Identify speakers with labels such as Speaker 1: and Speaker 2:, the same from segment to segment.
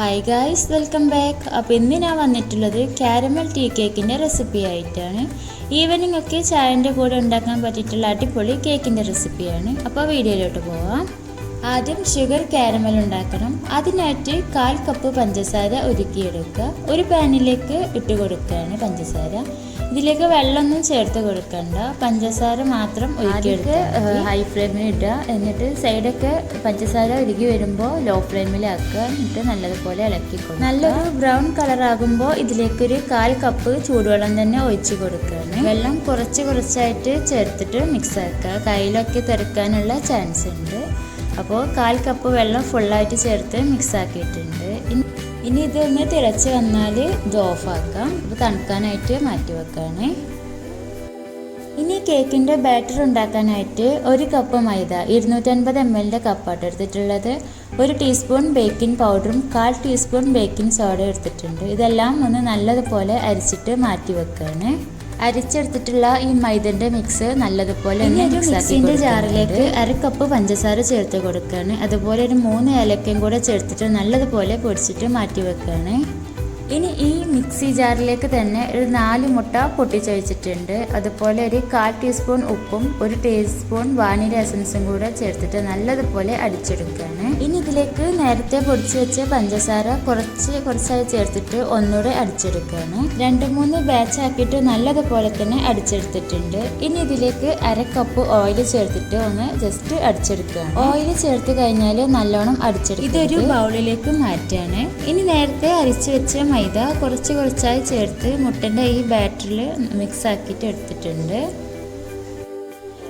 Speaker 1: Hi guys welcome back അപ്പോൾ ഇന്ന് ഞാൻ വന്നിട്ടുള്ളത് കാരമൽ ടീ കേക്കിന്റെ റെസിപ്പി ആയിട്ടാണ്. ഈവനിങ് ഒക്കെ ചായന്റെ കൂടെ ഉണ്ടാക്കാൻ പറ്റിയിട്ടുള്ള അടിപൊളി കേക്കിന്റെ റെസിപ്പിയാണ് അപ്പോൾ വീഡിയോയിലോട്ട് പോവാം. ആദ്യം ഷുഗർ കാരമൽ ഉണ്ടാക്കണം. അതിനായിട്ട് കാൽ കപ്പ് പഞ്ചസാര ഒരുക്കിയെടുക്കുക ഒരു പാനിലേക്ക് ഇട്ട് കൊടുക്കുകയാണ് പഞ്ചസാര. ഇതിലേക്ക് വെള്ളമൊന്നും ചേർത്ത് കൊടുക്കണ്ട. പഞ്ചസാര മാത്രം ഒരുക്കിയെടുക്കുക ഹൈ ഫ്ലെയിമിൽ ഇടുക. എന്നിട്ട് സൈഡൊക്കെ പഞ്ചസാര ഒരുക്കി വരുമ്പോൾ ലോ ഫ്ലെയിമിലാക്കുക എന്നിട്ട് നല്ലതുപോലെ ഇളക്കി കൊടുക്കുക. നല്ലൊരു ബ്രൗൺ കളർ ആകുമ്പോൾ ഇതിലേക്കൊരു കാൽ കപ്പ് ചൂടുവെള്ളം തന്നെ ഒഴിച്ച് കൊടുക്കുകയാണ്. വെള്ളം കുറച്ച് കുറച്ചായിട്ട് ചേർത്തിട്ട് മിക്സ് ആക്കുക. കയ്യിലൊക്കെ തിരക്കാനുള്ള ചാൻസ് ഉണ്ട്. അപ്പോൾ കാൽ കപ്പ് വെള്ളം ഫുള്ളായിട്ട് ചേർത്ത് മിക്സ് ആക്കിയിട്ടുണ്ട്. ഇനി ഇതൊന്ന് തിളച്ച് വന്നാൽ ഇത് ഓഫാക്കാം ഇത് തണുക്കാനായിട്ട് മാറ്റി വെക്കാണ്. ഇനി കേക്കിന്റെ ബാറ്റർ ഉണ്ടാക്കാനായിട്ട് ഒരു കപ്പ് മൈദ ഇരുന്നൂറ്റൻപത് എം എല്ലിന്റെ കപ്പാട്ട് എടുത്തിട്ടുള്ളത്. ഒരു ടീസ്പൂൺ ബേക്കിംഗ് പൗഡറും കാൽ ടീസ്പൂൺ ബേക്കിംഗ് സോഡ എടുത്തിട്ടുണ്ട്. ഇതെല്ലാം ഒന്ന് നല്ലതുപോലെ അരിച്ചിട്ട് മാറ്റി വെക്കുകയാണ് അരിച്ചെടുത്തിട്ടുള്ള ഈ മൈദന്റെ മിക്സ് നല്ലതുപോലെ മിക്സിന്റെ ജാറിലേക്ക് അര കപ്പ് പഞ്ചസാര ചേർത്ത് കൊടുക്കുകയാണ് അതുപോലെ ഒരു മൂന്ന് ഏലക്കയും കൂടെ ചേർത്തിട്ട് നല്ലതുപോലെ പൊടിച്ചിട്ട് മാറ്റി വെക്കുകയാണ് ഇനി ഈ മിക്സി ജാറിലേക്ക് തന്നെ ഒരു നാല് മുട്ട പൊട്ടിച്ചൊഴിച്ചിട്ടുണ്ട്. അതുപോലെ ഒരു കാൽ ടീസ്പൂൺ ഉപ്പും ഒരു ടീസ്പൂൺ വാനില എസൻസും കൂടെ ചേർത്തിട്ട് നല്ലതുപോലെ അടിച്ചെടുക്കുകയാണ്. ഇനി ഇതിലേക്ക് നേരത്തെ പൊടിച്ചു വെച്ച പഞ്ചസാര കുറച്ച് കുറച്ചായി ചേർത്തിട്ട് ഒന്നുകൂടെ അടിച്ചെടുക്കുകയാണ്. രണ്ട് മൂന്ന് ബാച്ച് ആക്കിയിട്ട് നല്ലതുപോലെ തന്നെ അടിച്ചെടുത്തിട്ടുണ്ട്. ഇനി ഇതിലേക്ക് അര കപ്പ് ഓയിൽ ചേർത്തിട്ട് ഒന്ന് ജസ്റ്റ് അടിച്ചെടുക്കുകയാണ്. ഓയിൽ ചേർത്ത് കഴിഞ്ഞാൽ നല്ലോണം അടിച്ചെടുക്കും ഇതൊരു ബൗളിലേക്ക് മാറ്റാണ് ഇനി നേരത്തെ അരിച്ചു വെച്ച മൈദ കുറച്ച് കുറച്ചായി ചേർത്ത് മുട്ടന്റെ ഈ ബാറ്ററിൽ മിക്സ് ആക്കിയിട്ട് എടുത്തിട്ടുണ്ട്.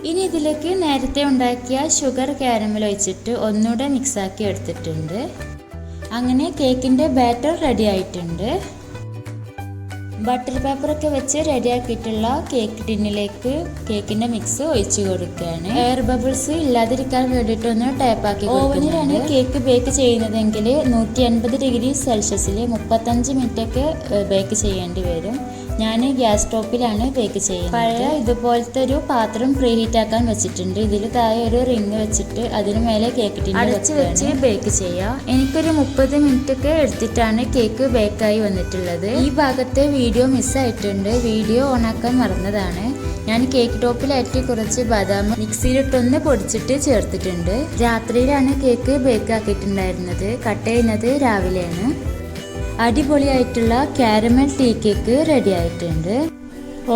Speaker 1: ഇനി ഇതിലേക്ക് നേരത്തെ ഉണ്ടാക്കിയ ഷുഗർ കാരമൽ ഒഴിച്ചിട്ട് ഒന്നുകൂടെ മിക്സാക്കി എടുത്തിട്ടുണ്ട്. അങ്ങനെ കേക്കിന്റെ ബാറ്റർ റെഡി ആയിട്ടുണ്ട്. ബട്ടർ പേപ്പറൊക്കെ വെച്ച് റെഡിയാക്കിയിട്ടുള്ള കേക്ക് ടിന്നിലേക്ക് കേക്കിന്റെ മിക്സ് ഒഴിച്ചു കൊടുക്കുകയാണ്. എയർ ബബിൾസ് ഇല്ലാതിരിക്കാൻ വേണ്ടിയിട്ട് ഒന്ന് ടാപ്പാക്കി ഓവനിലാണ് കേക്ക് ബേക്ക് ചെയ്യുന്നതെങ്കിൽ നൂറ്റി അൻപത് ഡിഗ്രി സെൽഷ്യസിൽ മുപ്പത്തഞ്ച് മിനിറ്റൊക്കെ ബേക്ക് ചെയ്യേണ്ടി വരും. ഞാൻ ഗ്യാസ് സ്റ്റോപ്പിലാണ് ബേക്ക് ചെയ്യുന്നത്. പഴയ ഇതുപോലത്തെ ഒരു പാത്രം പ്രീ ഹീറ്റ് ആക്കാൻ വെച്ചിട്ടുണ്ട്. ഇതിൽ താഴെ ഒരു റിങ് വെച്ചിട്ട് അതിന് മേലെ കേക്ക് ടിന്ന് അടച്ച് വെച്ച് ബേക്ക് ചെയ്യാം. എനിക്കൊരു മുപ്പത് മിനിറ്റ് ഒക്കെ എടുത്തിട്ടാണ് കേക്ക് ബേക്കായി വന്നിട്ടുള്ളത്. ഈ ഭാഗത്തെ വീഡിയോ മിസ്സായിട്ടുണ്ട് വീഡിയോ ഓണാക്കാൻ മറന്നതാണ്. ഞാൻ കേക്ക് ടോപ്പിലായിട്ട് കുറച്ച് ബദാം മിക്സിയിലിട്ടൊന്ന് പൊടിച്ചിട്ട് ചേർത്തിട്ടുണ്ട്. രാത്രിയിലാണ് കേക്ക് ബേക്ക് ആക്കിയിട്ടുണ്ടായിരുന്നത്. കട്ട് ചെയ്യുന്നത് രാവിലെയാണ്. അടിപൊളിയായിട്ടുള്ള കാരമൽ ടീ കേക്ക് റെഡി ആയിട്ടുണ്ട്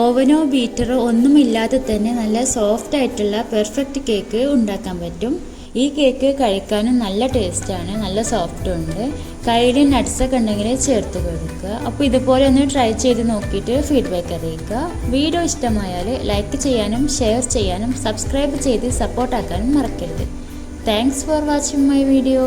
Speaker 1: ഓവനോ ബീറ്ററോ ഒന്നുമില്ലാതെ തന്നെ നല്ല സോഫ്റ്റ് ആയിട്ടുള്ള പെർഫെക്റ്റ് കേക്ക് ഉണ്ടാക്കാൻ പറ്റും. ഈ കേക്ക് കഴിക്കാനും നല്ല ടേസ്റ്റാണ് നല്ല സോഫ്റ്റും ഉണ്ട്. കയ്യിൽ നട്ട്സൊക്കെ ഉണ്ടെങ്കിൽ ചേർത്ത് കൊടുക്കുക. അപ്പോൾ ഇതുപോലെ ഒന്ന് ട്രൈ ചെയ്ത് നോക്കിയിട്ട് ഫീഡ്ബാക്ക് അറിയിക്കുക. വീഡിയോ ഇഷ്ടമായാൽ ലൈക്ക് ചെയ്യാനും ഷെയർ ചെയ്യാനും സബ്സ്ക്രൈബ് ചെയ്ത് സപ്പോർട്ടാക്കാനും മറക്കരുത്. Thanks for watching my video